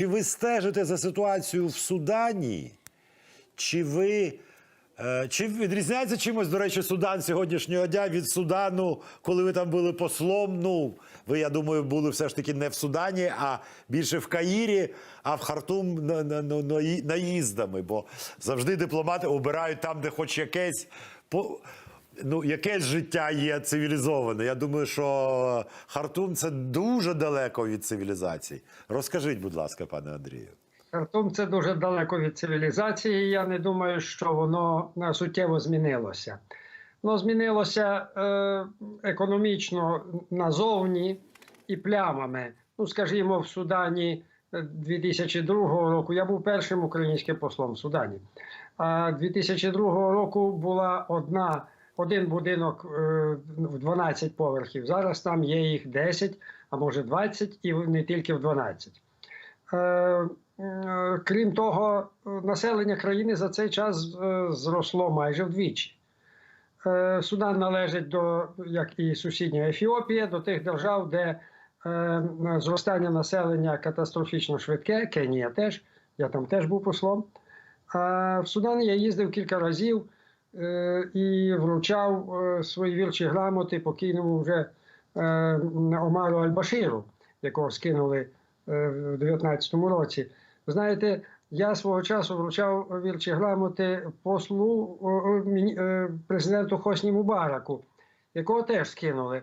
чи ви стежите за ситуацією в Судані? Чи ви. е, Чи відрізняється чимось, до речі, Судан сьогоднішнього дня від Судану, коли ви там були послом? Ну, ви, я думаю, були все ж таки не в Судані, а більше в Каїрі, а в Хартум на- на- на- на- наїздами. Бо завжди дипломати обирають там, де хоч якесь ну, якесь життя є цивілізоване. Я думаю, що Хартум це дуже далеко від цивілізації. Розкажіть, будь ласка, пане Андрію. Хартум це дуже далеко від цивілізації. Я не думаю, що воно е, суттєво змінилося. Воно змінилося е, економічно назовні і плямами. Ну, скажімо, в Судані е, 2002 року я був першим українським послом в Судані. А 2002 року була одна. Один будинок е, в 12 поверхів. Зараз там є їх 10, а може 20, і не тільки в 12. Е, е, Крім того, населення країни за цей час зросло майже вдвічі. Судан належить до, як і сусідня Ефіопія, до тих держав, де зростання населення катастрофічно швидке. Кенія теж, я там теж був послом. В Судан я їздив кілька разів і вручав е, свої вірчі грамоти покійному вже е, Омару Аль-Баширу, якого скинули е, в 19-му році. Знаєте, я свого часу вручав вірчі грамоти послу е, президенту Хосні Мубараку, якого теж скинули.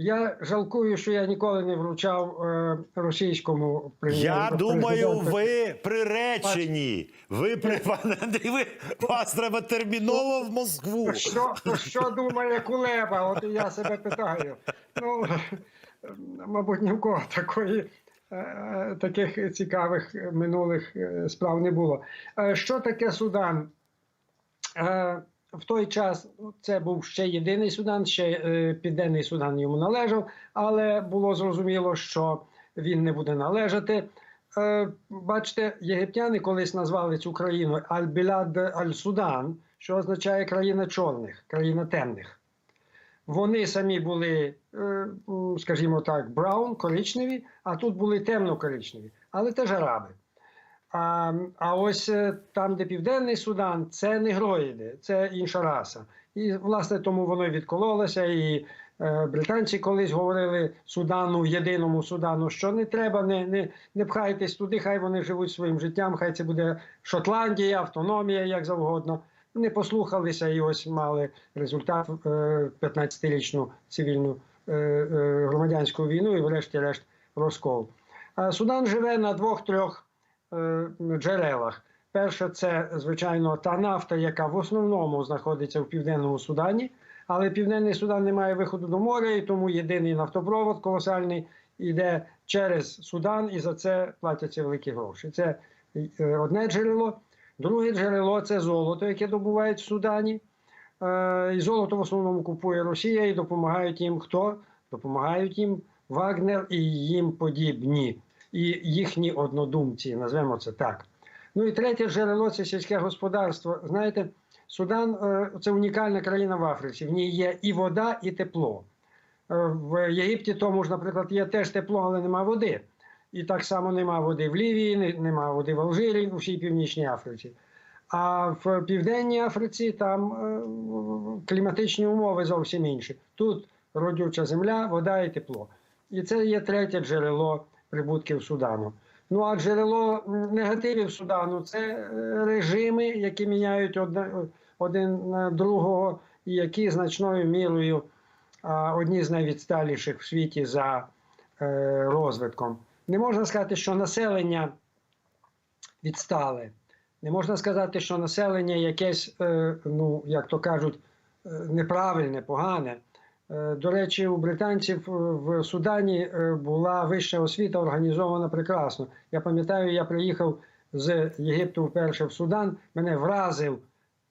Я жалкую, що я ніколи не вручав е, російському Я думаю, ви приречені. Ви при пане Андрій, вас треба терміново в Москву. Що, що думає Кулеба? От я себе питаю. Ну, мабуть, ні в кого такої, е, таких цікавих минулих е, справ не було. Е, Що таке Судан? В той час це був ще єдиний Судан, ще е, Південний Судан йому належав, але було зрозуміло, що він не буде належати. Е, Бачите, єгиптяни колись назвали цю країну Аль-Білад Аль-Судан, що означає країна чорних, країна темних. Вони самі були, е, скажімо так, браун, коричневі, а тут були темно-коричневі, але теж араби. А, а ось е, там, де Південний Судан, це негроїди, це інша раса. І власне тому воно відкололося. І е, британці колись говорили Судану, єдиному Судану, що не треба, не, не, не пхайтесь туди, хай вони живуть своїм життям, хай це буде Шотландія, автономія, як завгодно. Не послухалися і ось мали результат е, 15-річну цивільну е, е, громадянську війну і, врешті-решт, розкол. А Судан живе на двох-трьох джерелах. Перше, це звичайно та нафта, яка в основному знаходиться в південному Судані. Але Південний Судан не має виходу до моря, і тому єдиний нафтопровод колосальний йде через Судан, і за це платяться великі гроші. Це е, одне джерело. Друге джерело це золото, яке добувають в Судані. Е, І золото в основному купує Росія і допомагають їм хто? Допомагають їм Вагнер і їм подібні, і їхні однодумці, назвемо це так. Ну і третє джерело це сільське господарство. Знаєте, Судан е, це унікальна країна в Африці. В ній є і вода, і тепло. Е, В Єгипті тому ж, наприклад, є теж тепло, але нема води. І так само нема води в Лівії, нема води в Алжирі, у всій Північній Африці. А в Південній Африці там е, кліматичні умови зовсім інші. Тут родюча земля, вода і тепло. І це є третє джерело прибутків Судану. Ну а джерело негативів Судану це е, режими, які міняють одне- один другого, і які значною мірою одні з найвідсталіших в світі за е, розвитком. Не можна сказати, що населення відстале. Не можна сказати, що населення якесь, е, ну як то кажуть, неправильне, погане. Е, До речі, у британців е, в Судані е, була вища освіта організована прекрасно. Я пам'ятаю, я приїхав з Єгипту вперше в Судан. Мене вразив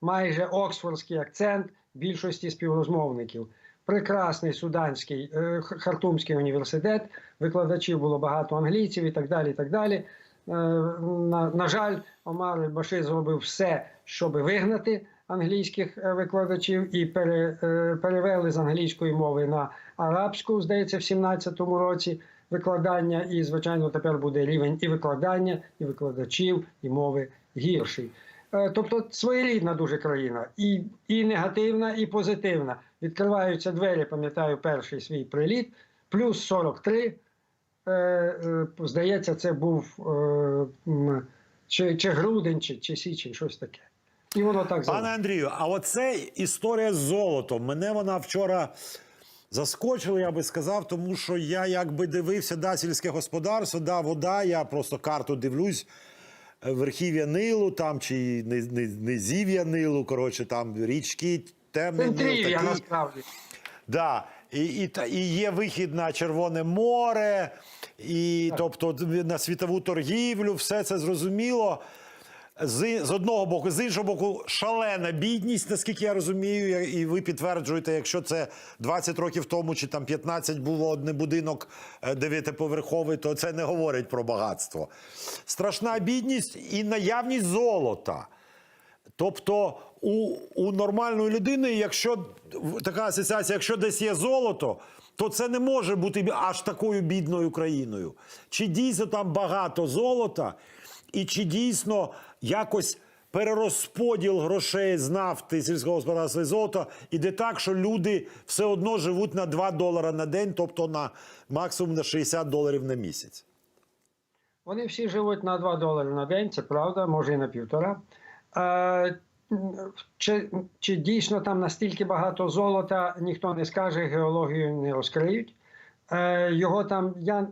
майже оксфордський акцент більшості співрозмовників. Прекрасний суданський Хартумський університет, викладачів було багато англійців і так далі. І так далі. На, на жаль, Омар Башир зробив все, щоб вигнати англійських е, викладачів і е, перевели з англійської мови на арабську, здається, в 17-му році. викладання, і, звичайно, тепер буде рівень і викладання, і викладачів, і мови гірший. Е, Тобто своєрідна дуже країна, і, і негативна, і позитивна. Відкриваються двері, пам'ятаю, перший свій приліт, плюс 43. Е, е, Здається, це був чи, чи грудень, чи, чи січень, щось таке. І воно так Пане. Андрію, а оце історія з золотом. Мене вона вчора заскочила, я би сказав, тому що я якби дивився да, сільське господарство, да, вода, я просто карту дивлюсь. е, Верхів'я Нилу, там чи низів'я Нилу, коротше, там річки, Нил. Центрів'я, насправді. Да. І, і, і є вихід на Червоне море, і тобто на світову торгівлю, все це зрозуміло. З, з одного боку, з іншого боку, шалена бідність, наскільки я розумію, і ви підтверджуєте, якщо це 20 років тому чи там 15 було один будинок е, дев'ятиповерховий, то це не говорить про багатство. Страшна бідність і наявність золота. Тобто у, у нормальної людини, якщо така асоціація, якщо десь є золото, то це не може бути аж такою бідною країною. Чи дійсно там багато золота, і чи дійсно якось перерозподіл грошей з нафти, сільського господарства золота іде так, що люди все одно живуть на 2 долара на день, тобто на максимум на 60 доларів на місяць. Вони всі живуть на 2 долари на день, це правда, може і на півтора. Чи, чи дійсно там настільки багато золота, ніхто не скаже, геологію не розкриють. Е, його там, я,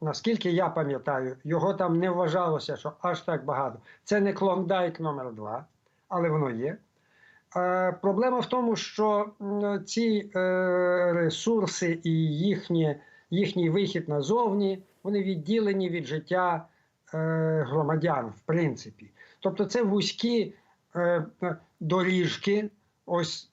наскільки я пам'ятаю, його там не вважалося, що аж так багато. Це не клондайк номер 2 але воно є. Е, проблема в тому, що ці е, ресурси і їхні, їхній вихід назовні, вони відділені від життя е, громадян, в принципі. Тобто це вузькі доріжки, ось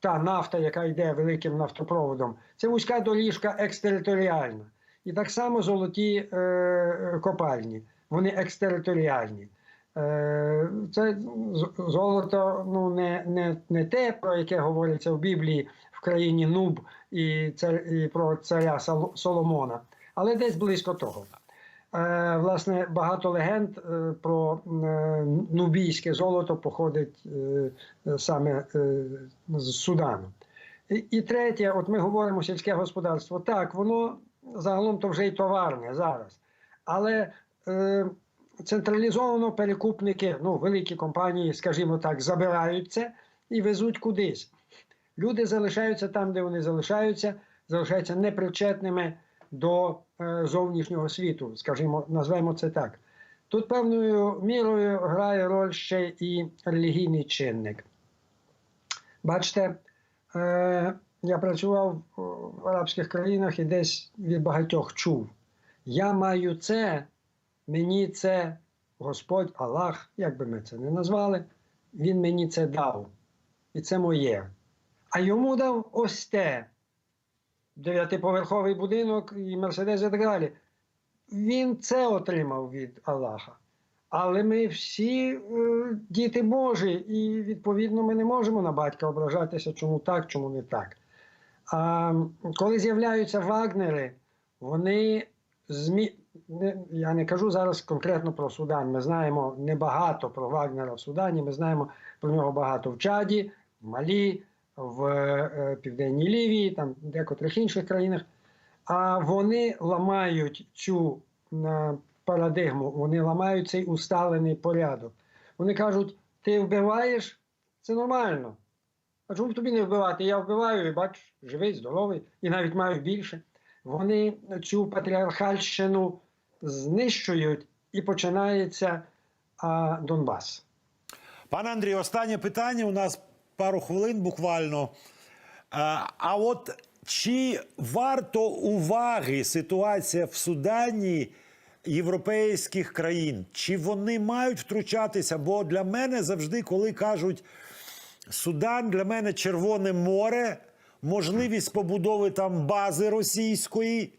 та нафта, яка йде великим нафтопроводом, це вузька доріжка екстериторіальна. І так само золоті е, копальні, вони екстериторіальні. Е, Це золото ну, не, не, не те, про яке говориться в Біблії в країні Нуб і, цар, і про царя Соломона, але десь близько того. Е, Власне, багато легенд е, про е, нубійське золото походить е, саме е, з Судану. І, і третє, от ми говоримо сільське господарство. Так, воно загалом то вже й товарне зараз. Але е, централізовано перекупники, ну, великі компанії, скажімо так, забирають це і везуть кудись. Люди залишаються там, де вони залишаються, залишаються непричетними до е, зовнішнього світу, скажімо, назвемо це так. Тут певною мірою грає роль ще і релігійний чинник. Бачите, е, я працював в арабських країнах і десь від багатьох чув. Я маю це, мені це Господь Аллах, як би ми це не назвали, Він мені це дав. І це моє. А йому дав ось те. Дев'ятиповерховий будинок і Мерседес і так далі. Він це отримав від Аллаха. Але ми всі е, діти Божі, і відповідно ми не можемо на батька ображатися, чому так, чому не так. А коли з'являються вагнери, вони змі... я не кажу зараз конкретно про Судан. Ми знаємо небагато про Вагнера в Судані. Ми знаємо про нього багато в Чаді, в Малі, в е, Південній Лівії, там в декотрих інших країнах. А вони ламають цю парадигму, вони ламають цей усталений порядок. Вони кажуть: ти вбиваєш, це нормально. А чому б тобі не вбивати? Я вбиваю і бач, живий, здоровий, і навіть маю більше. Вони цю патріархальщину знищують і починається а, Донбас. Пане Андрію, останнє питання. У нас пару хвилин буквально. Е, А от чи варто уваги ситуація в Судані європейських країн? Чи вони мають втручатися? Бо для мене завжди, коли кажуть Судан, для мене Червоне море, можливість побудови там бази російської.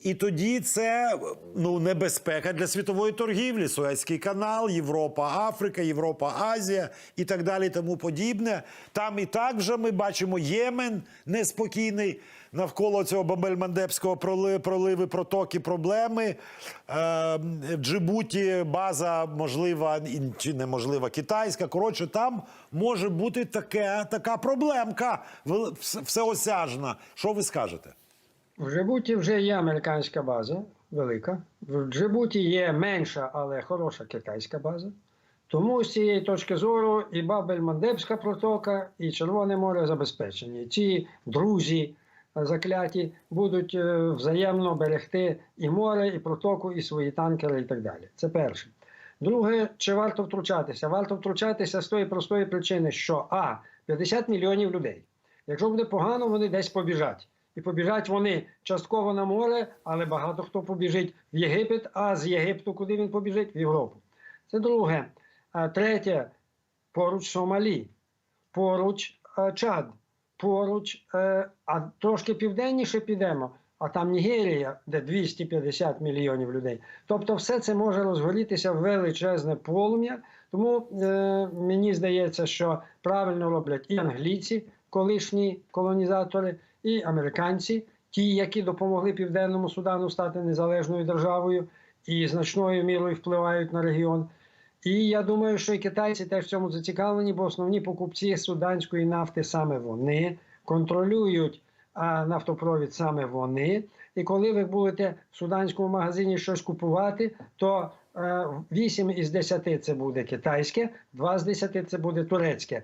І тоді це ну, небезпека для світової торгівлі. Суецький канал, Європа, Африка, Європа, Азія і так далі, тому подібне. Там і так вже ми бачимо Ємен неспокійний. Навколо цього Бабель-Мандебського проли- проливи, протоки, проблеми. Е, в Джибуті база можлива чи неможлива китайська. Коротше, там може бути таке, така проблемка всеосяжна. Що ви скажете? В Джибуті вже є американська база велика. В Джибуті є менша, але хороша китайська база. Тому з цієї точки зору і Бабель-Мандебська протока, і Червоне море забезпечені. Ці друзі закляті будуть е, взаємно берегти і море, і протоку, і свої танкери, і так далі. Це перше. Друге, чи варто втручатися? Варто втручатися з тої простої причини, що А, 50 мільйонів людей. Якщо буде погано, вони десь побіжать. І побіжать вони частково на море, але багато хто побіжить в Єгипет, а з Єгипту куди він побіжить? В Європу. Це друге. А третє, поруч Сомалі, поруч е, Чад, поруч, е, а трошки південніше підемо, а там Нігерія, де 250 мільйонів людей. Тобто, все це може розгорітися в величезне полум'я. Тому е, мені здається, що правильно роблять і англійці, колишні колонізатори, і американці, ті, які допомогли Південному Судану стати незалежною державою і значною мірою впливають на регіон. І я думаю, що і китайці теж в цьому зацікавлені, бо основні покупці суданської нафти саме вони контролюють а, нафтопровід саме вони. І коли ви будете в суданському магазині щось купувати, то е, 8 із 10 це буде китайське, 2 з 10 це буде турецьке.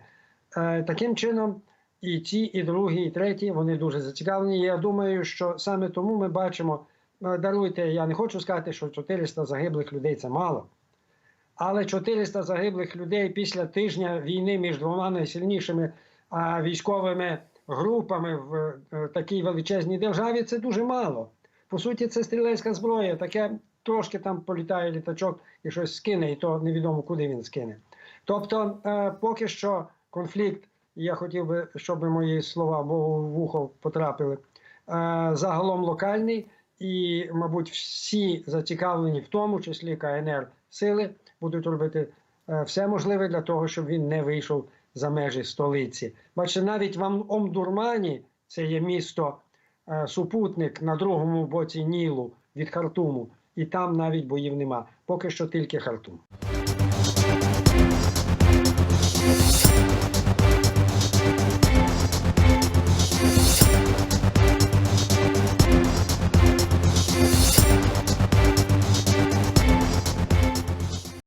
Е, таким чином, і ті, і другі, і треті вони дуже зацікавлені. Я думаю, що саме тому ми бачимо. е, Даруйте, я не хочу сказати, що 400 загиблих людей це мало. Але 400 загиблих людей після тижня війни між двома найсильнішими військовими групами в е, такій величезній державі це дуже мало. По суті, це стрілецька зброя. Таке трошки там політає літачок і щось скине, і то невідомо, куди він скине. Тобто, е, поки що конфлікт, я хотів би, щоб мої слова Богу в вухо потрапили, е, загалом локальний, і, мабуть, всі зацікавлені, в тому числі КНР сили, будуть робити е, все можливе для того, щоб він не вийшов за межі столиці. Бачите, навіть в Омдурмані, це є місто е, супутник на другому боці Нілу від Хартуму, і там навіть боїв нема. Поки що тільки Хартум.